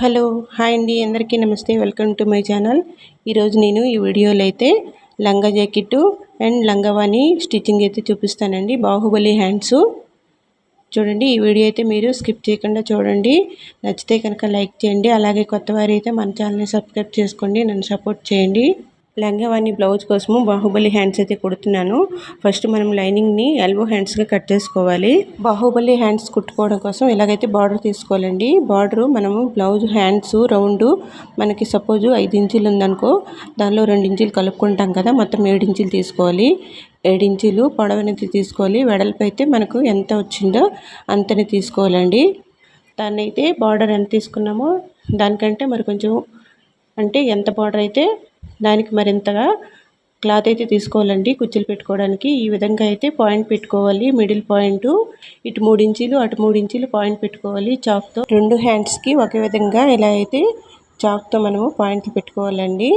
Hello hi అండి. అందరికీ నమస్తే. Welcome to my channel. ఈరోజు నేను ఈ వీడియోలో అయితే లంగా జాకెట్ అండ్ లంగావాణి స్టిచ్చింగ్ అయితే చూపిస్తానండి. బాహుబలి హ్యాండ్స్. చూడండి ఈ వీడియో అయితే మీరు స్కిప్ చేయకుండా చూడండి. నచ్చితే కనుక లైక్ చేయండి. అలాగే కొత్త వారైతే మన ఛానల్ని సబ్స్క్రైబ్ చేసుకోండి. నన్ను సపోర్ట్ చేయండి. లంగవాణి బ్లౌజ్ కోసము బాహుబలి హ్యాండ్స్ అయితే కుడుతున్నాను. ఫస్ట్ మనం లైనింగ్ని ఎల్బో హ్యాండ్స్గా కట్ చేసుకోవాలి. బాహుబలి హ్యాండ్స్ కుట్టుకోవడం కోసం ఇలాగైతే బార్డర్ తీసుకోవాలండి బార్డర్ మనము బ్లౌజ్ హ్యాండ్స్ రౌండ్ మనకి సపోజ్ ఐదు ఇంచులు ఉందనుకో దానిలో రెండు ఇంచులు కలుపుకుంటాం కదా మొత్తం ఏడు ఇంచులు తీసుకోవాలి. ఏడించులు పొడవనైతే తీసుకోవాలి. వెడల్పు అయితే మనకు ఎంత వచ్చిందో అంతని తీసుకోవాలండి. దాన్ని అయితే బార్డర్ ఎంత తీసుకున్నామో దానికంటే మరి కొంచెం అంటే ఎంత బార్డర్ అయితే దానికి మరింతగా క్లాత్ అయితే తీసుకోవాలండి కుచ్చులు పెట్టుకోవడానికి. ఈ విధంగా అయితే పాయింట్ పెట్టుకోవాలి మిడిల్ పాయింట్. ఇటు మూడు ఇంచీలు అటు మూడు ఇంచీలు పాయింట్ పెట్టుకోవాలి చాక్తో రెండు హ్యాండ్స్కి ఒకే విధంగా ఇలా అయితే చాక్తో మనము పాయింట్లు పెట్టుకోవాలండి.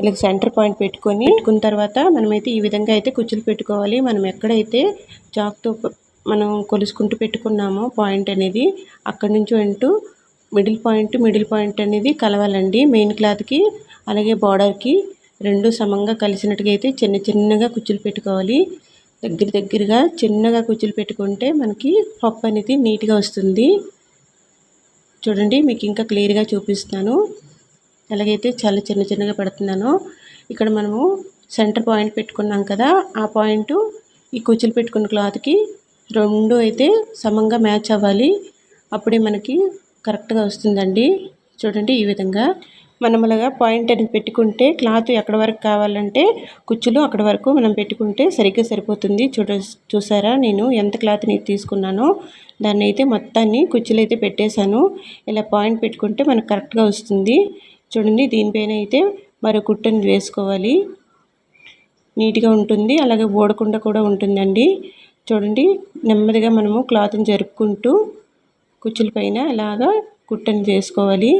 ఇలా సెంటర్ పాయింట్ పెట్టుకొని పెట్టుకున్న తర్వాత మనమైతే ఈ విధంగా అయితే కుచ్చులు పెట్టుకోవాలి. మనం ఎక్కడైతే చాక్తో మనం కొలుసుకుంటూ పెట్టుకున్నామో పాయింట్ అనేది అక్కడి నుంచి అంటూ మిడిల్ పాయింట్ మిడిల్ పాయింట్ అనేది కలవాలండి. మెయిన్ క్లాత్కి అలాగే బార్డర్కి రెండు సమంగా కలిసినట్టుగా అయితే చిన్న చిన్నగా కుచ్చులు పెట్టుకోవాలి. దగ్గర దగ్గరగా చిన్నగా కుచ్చులు పెట్టుకుంటే మనకి పప్పు అనేది నీట్గా వస్తుంది. చూడండి మీకు ఇంకా క్లియర్గా చూపిస్తాను ఎలాగైతే చాలా చిన్న చిన్నగా పెడుతున్నాను. ఇక్కడ మనము సెంటర్ పాయింట్ పెట్టుకున్నాం కదా ఆ పాయింట్ ఈ కుచ్చులు పెట్టుకున్న క్లాత్కి రెండు అయితే సమంగా మ్యాచ్ అవ్వాలి. అప్పుడే మనకి కరెక్ట్గా వస్తుందండి. చూడండి ఈ విధంగా. మనం అలాగా పాయింట్ అనేది పెట్టుకుంటే క్లాత్ ఎక్కడ వరకు కావాలంటే కుచ్చులు అక్కడ వరకు మనం పెట్టుకుంటే సరిగ్గా సరిపోతుంది. చూడ చూసారా? నేను ఎంత క్లాత్ని తీసుకున్నానో దాన్ని అయితే మొత్తాన్ని కుచ్చులు అయితే పెట్టేశాను. ఇలా పాయింట్ పెట్టుకుంటే మనకు కరెక్ట్గా వస్తుంది. చూడండి దీనిపైన అయితే మరో కుట్టని వేసుకోవాలి. నీట్గా ఉంటుంది. అలాగే ఓడకుండా కూడా ఉంటుందండి. చూడండి నెమ్మదిగా మనము క్లాత్ని జరుపుకుంటూ కుచ్చుల పైన ఇలాగా కుట్టని చేసుకోవాలి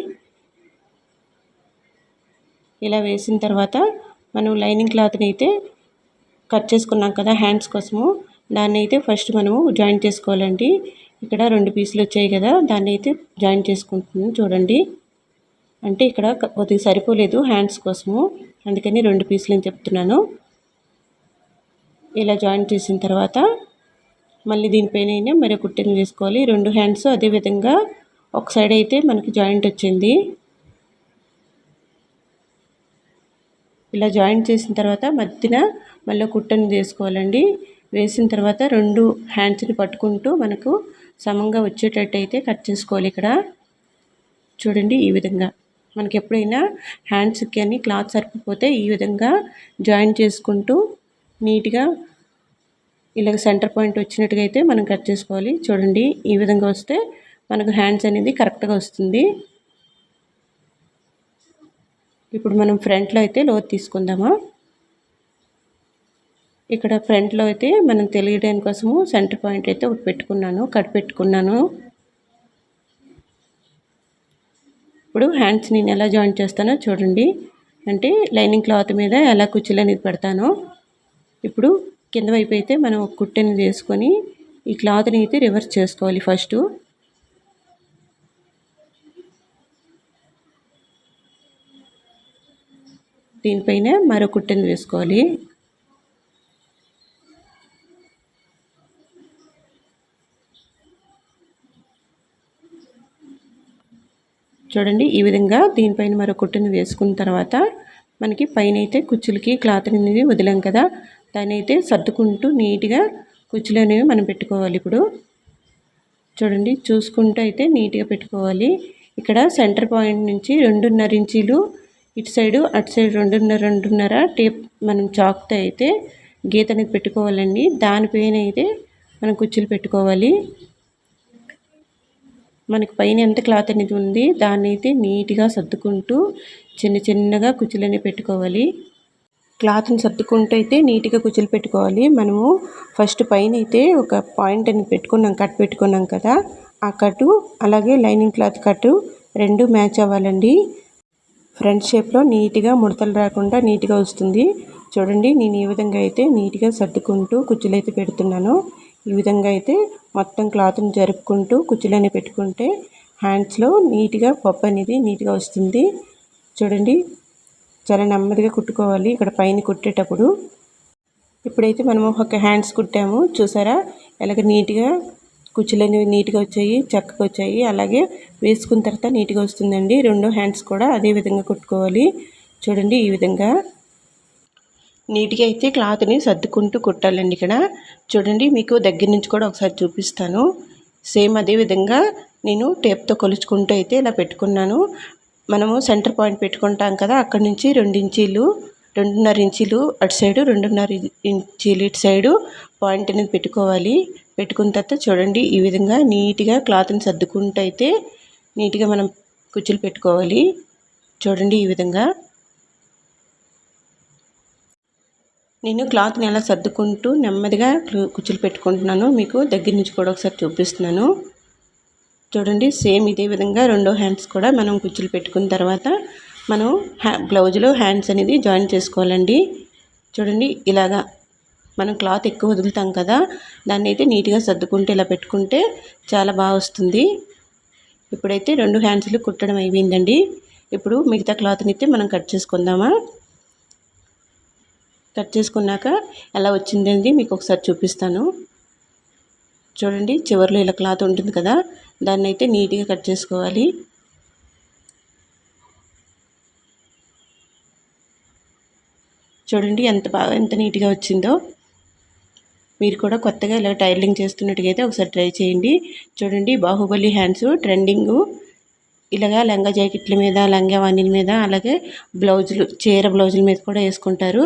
ఇలా వేసిన తర్వాత మనం లైనింగ్ క్లాత్ని అయితే కట్ చేసుకున్నాం కదా హ్యాండ్స్ కోసము. దాన్ని అయితే ఫస్ట్ మనము జాయిన్ చేసుకోవాలండి. ఇక్కడ రెండు పీసులు వచ్చాయి కదా దాన్ని అయితే జాయిన్ చేసుకుంటున్నాను చూడండి. అంటే ఇక్కడ కొద్దిగా సరిపోలేదు హ్యాండ్స్ కోసము. అందుకని రెండు పీసులు అని చెప్తున్నాను. ఇలా జాయిన్ చేసిన తర్వాత మళ్ళీ దీనిపైన మరి కుట్టిన వేసుకోవాలి. రెండు హ్యాండ్స్ అదేవిధంగా ఒక సైడ్ అయితే మనకి జాయింట్ వచ్చింది. ఇలా జాయింట్ చేసిన తర్వాత మధ్యన మళ్ళీ కుట్టని వేసుకోవాలండి వేసిన తర్వాత రెండు హ్యాండ్స్ని పట్టుకుంటూ మనకు సమంగా వచ్చేటట్టు అయితే కట్ చేసుకోవాలి ఇక్కడ. చూడండి ఈ విధంగా. మనకి ఎప్పుడైనా హ్యాండ్స్కి కానీ క్లాత్ సరిపోతే ఈ విధంగా జాయిన్ చేసుకుంటూ నీట్గా ఇలాగ సెంటర్ పాయింట్ వచ్చినట్టుగా అయితే మనం కట్ చేసుకోవాలి. చూడండి ఈ విధంగా వస్తే మనకు హ్యాండ్స్ అనేది కరెక్ట్గా వస్తుంది. ఇప్పుడు మనం ఫ్రంట్లో అయితే లోతు తీసుకుందామా? ఇక్కడ ఫ్రంట్లో అయితే మనం తెలియడానికి కోసము సెంటర్ పాయింట్ అయితే ఒకటి పెట్టుకున్నాను కట్ పెట్టుకున్నాను. ఇప్పుడు హ్యాండ్స్ నేను ఎలా జాయిన్ చేస్తానో చూడండి. అంటే లైనింగ్ క్లాత్ మీద ఎలా కుర్చీలు అనేది పెడతానో. ఇప్పుడు కింద వైపు అయితే మనం ఒక కుట్టెని వేసుకొని ఈ క్లాత్ని అయితే రివర్స్ చేసుకోవాలి ఫస్ట్ దీనిపైన మరో కుట్టెను వేసుకోవాలి. చూడండి ఈ విధంగా దీనిపైన మరో కుట్టుని వేసుకున్న తర్వాత మనకి పైన అయితే కుచ్చులకి క్లాత్ అనేది వదిలాం కదా దాన్ని అయితే సర్దుకుంటూ నీట్గా కుచ్చులు అనేవి మనం పెట్టుకోవాలి ఇప్పుడు. చూడండి చూసుకుంటూ అయితే నీట్గా పెట్టుకోవాలి. ఇక్కడ సెంటర్ పాయింట్ నుంచి రెండున్నర ఇంచీలు ఇటు సైడు అటు సైడ్ రెండున్నర రెండున్నర టేప్ మనం చాక్తో అయితే గీత అనేది పెట్టుకోవాలండి. దానిపైన అయితే మనం కుచ్చులు పెట్టుకోవాలి. మనకి పైన ఎంత క్లాత్ అనేది ఉంది దాన్ని అయితే నీట్గా సర్దుకుంటూ చిన్న చిన్నగా కుచ్చులని పెట్టుకోవాలి. క్లాత్ని సర్దుకుంటూ అయితే నీట్గా కుచ్చులు పెట్టుకోవాలి. మనము ఫస్ట్ పైన అయితే ఒక పాయింట్ అని పెట్టుకున్నాం కట్ పెట్టుకున్నాం కదా ఆ కట్టు అలాగే లైనింగ్ క్లాత్ కట్టు రెండు మ్యాచ్ అవ్వాలండి. ఫ్రంట్ షేప్లో నీట్గా ముడతలు రాకుండా నీట్గా వస్తుంది. చూడండి నేను ఈ విధంగా అయితే నీట్గా సర్దుకుంటూ కుచ్చులు అయితే పెడుతున్నాను. ఈ విధంగా అయితే మొత్తం క్లాత్ని జరుపుకుంటూ కుచ్చులని పెట్టుకుంటే హ్యాండ్స్లో నీట్గా పప్పు అనేది నీట్గా వస్తుంది. చూడండి చాలా నెమ్మదిగా కుట్టుకోవాలి ఇక్కడ పైన కుట్టేటప్పుడు. ఇప్పుడైతే మనము ఒక హ్యాండ్స్ కుట్టాము. చూసారా? ఎలాగ నీట్గా కుచ్చులు అనేవి నీట్గా వచ్చాయి చక్కగా వచ్చాయి. అలాగే వేసుకున్న తర్వాత నీట్గా వస్తుందండి. రెండు హ్యాండ్స్ కూడా అదే విధంగా కుట్టుకోవాలి. చూడండి ఈ విధంగా. నీట్గా అయితే క్లాత్ని సర్దుకుంటూ కుట్టాలండి ఇక్కడ. చూడండి మీకు దగ్గర నుంచి కూడా ఒకసారి చూపిస్తాను. సేమ్ అదే విధంగా నేను టేప్తో కొలుచుకుంటూ అయితే ఇలా పెట్టుకున్నాను. మనము సెంటర్ పాయింట్ పెట్టుకుంటాం కదా అక్కడ నుంచి రెండు ఇంచీలు రెండున్నర ఇంచీలు అటు సైడు రెండున్నర ఇంచీలు ఇటు సైడు పాయింట్ అనేది పెట్టుకోవాలి. పెట్టుకున్న తర్వాత చూడండి ఈ విధంగా నీట్గా క్లాత్ని సర్దుకుంటూ అయితే నీట్గా మనం కుచ్చులు పెట్టుకోవాలి. చూడండి ఈ విధంగా. నేను క్లాత్ని ఎలా సర్దుకుంటూ నెమ్మదిగా కుచ్చులు పెట్టుకుంటున్నాను. మీకు దగ్గర నుంచి కూడా ఒకసారి చూపిస్తున్నాను. చూడండి సేమ్ ఇదే విధంగా రెండో హ్యాండ్స్ కూడా మనం కుచ్చులు పెట్టుకున్న తర్వాత మనం హ్యా బ్లౌజ్లో హ్యాండ్స్ అనేది జాయిన్ చేసుకోవాలండి. చూడండి ఇలాగా మనం క్లాత్ ఎక్కువ వదులుతాం కదా దాన్ని అయితే నీట్గా సర్దుకుంటే ఇలా పెట్టుకుంటే చాలా బాగా వస్తుంది. ఇప్పుడైతే రెండు హ్యాండ్స్లు కుట్టడం అయిపోయిందండి. ఇప్పుడు మిగతా క్లాత్ని అయితే మనం కట్ చేసుకుందామా? కట్ చేసుకున్నాక ఎలా వచ్చిందండి మీకు ఒకసారి చూపిస్తాను. చూడండి చివరిలో ఇలా క్లాత్ ఉంటుంది కదా దాన్ని అయితే నీట్గా కట్ చేసుకోవాలి. చూడండి ఎంత బాగా ఎంత నీట్గా వచ్చిందో. మీరు కూడా కొత్తగా ఇలా టైలింగ్ చేస్తున్నట్టుగా అయితే ఒకసారి ట్రై చేయండి. చూడండి బాహుబలి హ్యాండ్స్ ట్రెండింగు. ఇలాగా లంగా జాకెట్ల మీద లంగా వాణిల మీద అలాగే బ్లౌజులు చీర బ్లౌజుల మీద కూడా వేసుకుంటారు.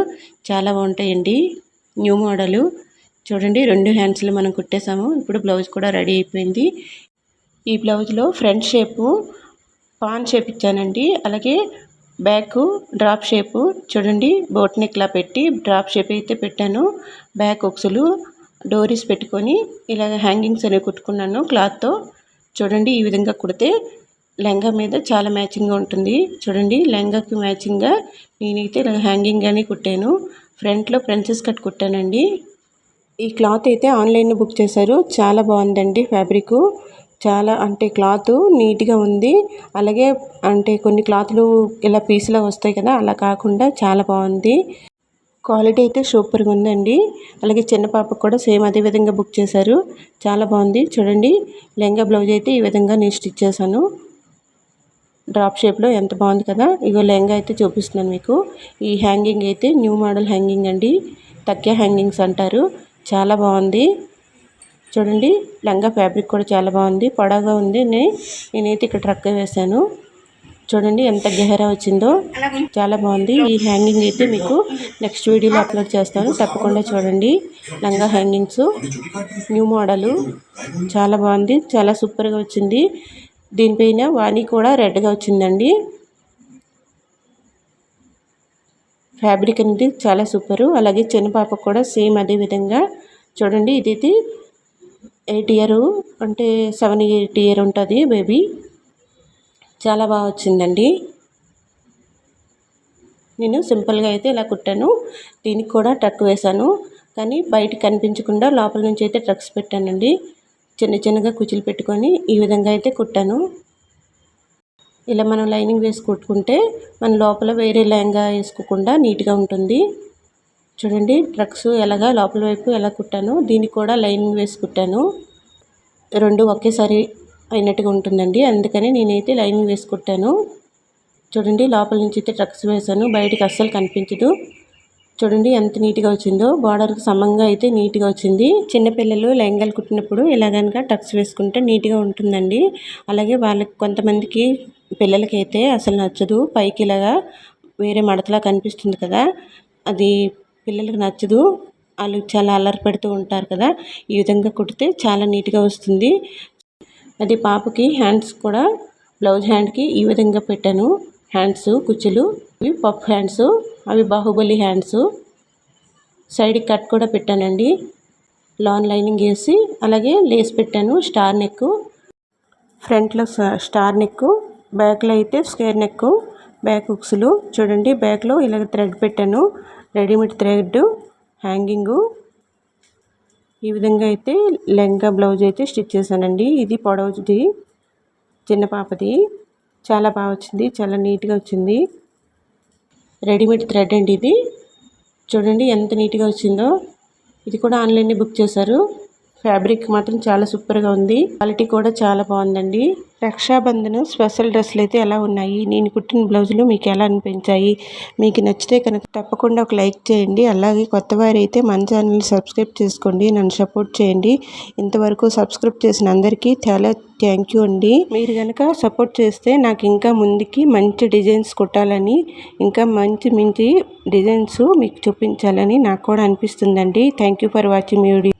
చాలా బాగుంటాయండి. New model. చూడండి రెండు హ్యాండ్స్లు మనం కుట్టేసాము ఇప్పుడు బ్లౌజ్ కూడా రెడీ అయిపోయింది. ఈ బ్లౌజ్లో ఫ్రంట్ షేపు పాన్ షేప్ ఇచ్చానండి. అలాగే బ్యాక్ డ్రాప్ షేపు చూడండి బోట్ నెక్లా పెట్టి డ్రాప్ షేప్ అయితే పెట్టాను. బ్యాక్ ఒక్సులు డోరీస్ పెట్టుకొని ఇలాగ హ్యాంగింగ్స్ అనేవి కుట్టుకున్నాను క్లాత్తో. చూడండి ఈ విధంగా కుడితే లెహంగా మీద చాలా మ్యాచింగ్గా ఉంటుంది. చూడండి లెంగాకి మ్యాచింగ్గా నేనైతే ఇలా హ్యాంగింగ్ అని కుట్టాను. ఫ్రంట్లో ప్రిన్సెస్ కట్ కుట్టానండి. ఈ క్లాత్ అయితే ఆన్లైన్లో బుక్ చేశారు. చాలా బాగుందండి ఫ్యాబ్రిక్. చాలా అంటే క్లాత్ నీట్గా ఉంది. అలాగే అంటే కొన్ని క్లాత్లు ఇలా పీసులో వస్తాయి కదా అలా కాకుండా చాలా బాగుంది. క్వాలిటీ అయితే సూపర్గా ఉందండి. అలాగే చిన్న పాపకు కూడా సేమ్ అదే విధంగా బుక్ చేశారు. చాలా బాగుంది. చూడండి లెహంగా బ్లౌజ్ అయితే ఈ విధంగా నేను స్టిచ్ చేశాను. డ్రాప్ షేప్లో ఎంత బాగుంది కదా ఇగో లెహంగా అయితే చూపిస్తున్నాను మీకు. ఈ హ్యాంగింగ్ అయితే న్యూ మోడల్ హ్యాంగింగ్ అండి. తక్కే హ్యాంగింగ్స్ అంటారు. చాలా బాగుంది. చూడండి లంగా ఫ్యాబ్రిక్ కూడా చాలా బాగుంది పొడవుగా ఉంది. నేనైతే ఇక్కడ ట్రక్ వేశాను. చూడండి ఎంత గెహరా వచ్చిందో. చాలా బాగుంది. ఈ హ్యాంగింగ్ అయితే మీకు నెక్స్ట్ వీడియోలో అప్లోడ్ చేస్తాను. తప్పకుండా చూడండి. లంగా హ్యాంగింగ్స్ న్యూ మోడలు. చాలా బాగుంది. చాలా సూపర్గా వచ్చింది. దీనిపైన వాణి కూడా రెడ్గా వచ్చిందండి. ఫ్యాబ్రిక్ అనేది చాలా సూపరు. అలాగే చిన్న పాపకు కూడా సేమ్ అదే విధంగా. చూడండి ఇది ఎయిట్ ఇయర్ అంటే సెవెన్ ఎయిట్ ఇయర్ ఉంటుంది బేబీ. చాలా బాగా వచ్చిందండి. నేను సింపుల్గా అయితే ఇలా కుట్టాను. దీనికి కూడా ట్రక్ వేశాను. కానీ బయట కనిపించకుండా లోపల నుంచి అయితే ట్రక్స్ పెట్టానండి. చిన్న చిన్నగా కుచ్చులు పెట్టుకొని ఈ విధంగా అయితే కుట్టాను. ఇలా మనం లైనింగ్ వేసి కుట్టుకుంటే మన లోపల వేరే లెహంగా వేసుకోకుండా నీట్గా ఉంటుంది. చూడండి ట్రక్స్ ఎలాగా లోపల వైపు ఎలా కుట్టాను దీనికి కూడా లైనింగ్ వేసి కుట్టాను. రెండు ఒకేసారి అయినట్టుగా ఉంటుందండి అందుకని నేనైతే లైనింగ్ వేసి కుట్టాను. చూడండి లోపల నుంచి అయితే ట్రక్స్ వేసాను బయటకు అస్సలు కనిపించదు. చూడండి ఎంత నీట్గా వచ్చిందో బార్డర్కి సమంగా అయితే నీట్గా వచ్చింది. చిన్నపిల్లలు లెంగాలు కుట్టినప్పుడు ఇలా కనుక టక్స్ వేసుకుంటే నీట్గా ఉంటుందండి. అలాగే వాళ్ళకి కొంతమందికి పిల్లలకైతే అసలు నచ్చదు పైకి ఇలాగా వేరే మడతలా కనిపిస్తుంది కదా అది పిల్లలకు నచ్చదు. వాళ్ళు చాలా అల్లరి పెడుతూ ఉంటారు కదా. ఈ విధంగా కుడితే చాలా నీట్గా వస్తుంది. అది పాపకి హ్యాండ్స్ కూడా బ్లౌజ్ హ్యాండ్కి ఈ విధంగా పెట్టాను. హ్యాండ్స్ కుచ్చులు ఇవి పఫ్ హ్యాండ్స్ అవి బాహుబలి హ్యాండ్స్. సైడ్కి కట్ కూడా పెట్టానండి. లాన్ లైనింగ్ వేసి అలాగే లేస్ పెట్టాను స్టార్ నెక్ ఫ్రంట్లో స్టార్ నెక్ బ్యాక్లో అయితే స్క్వేర్ నెక్ బ్యాక్ హుక్స్లు చూడండి బ్యాక్లో ఇలాగ థ్రెడ్ పెట్టాను. Readymade thread hanging. ఈ విధంగా అయితే లెంగా బ్లౌజ్ అయితే స్టిచ్ చేశానండి. ఇది పొడవుది చిన్న పాపది. చాలా బాగా వచ్చింది చాలా నీట్గా వచ్చింది. రెడీమేడ్ థ్రెడ్ అండి ఇది. చూడండి ఎంత నీట్గా వచ్చిందో. ఇది కూడా ఆన్లైన్లో బుక్ చేశారు. ఫ్యాబ్రిక్ మాత్రం చాలా సూపర్గా ఉంది. క్వాలిటీ కూడా చాలా బాగుందండి. రక్షాబంధన్ స్పెషల్ డ్రెస్సులు అయితే ఎలా ఉన్నాయి? నేను కుట్టిన బ్లౌజులు మీకు ఎలా అనిపించాయి? మీకు నచ్చితే కనుక తప్పకుండా ఒక లైక్ చేయండి. అలాగే కొత్త వారైతే మన ఛానల్ని సబ్స్క్రైబ్ చేసుకోండి. నన్ను సపోర్ట్ చేయండి. ఇంతవరకు సబ్స్క్రైబ్ చేసిన అందరికీ చాలా థ్యాంక్ యూ అండి. మీరు కనుక సపోర్ట్ చేస్తే నాకు ఇంకా ముందుకి మంచి డిజైన్స్ కుట్టాలని ఇంకా మంచి మంచి డిజైన్స్ మీకు చూపించాలని నాకు కూడా అనిపిస్తుందండి. Thank you for watching video.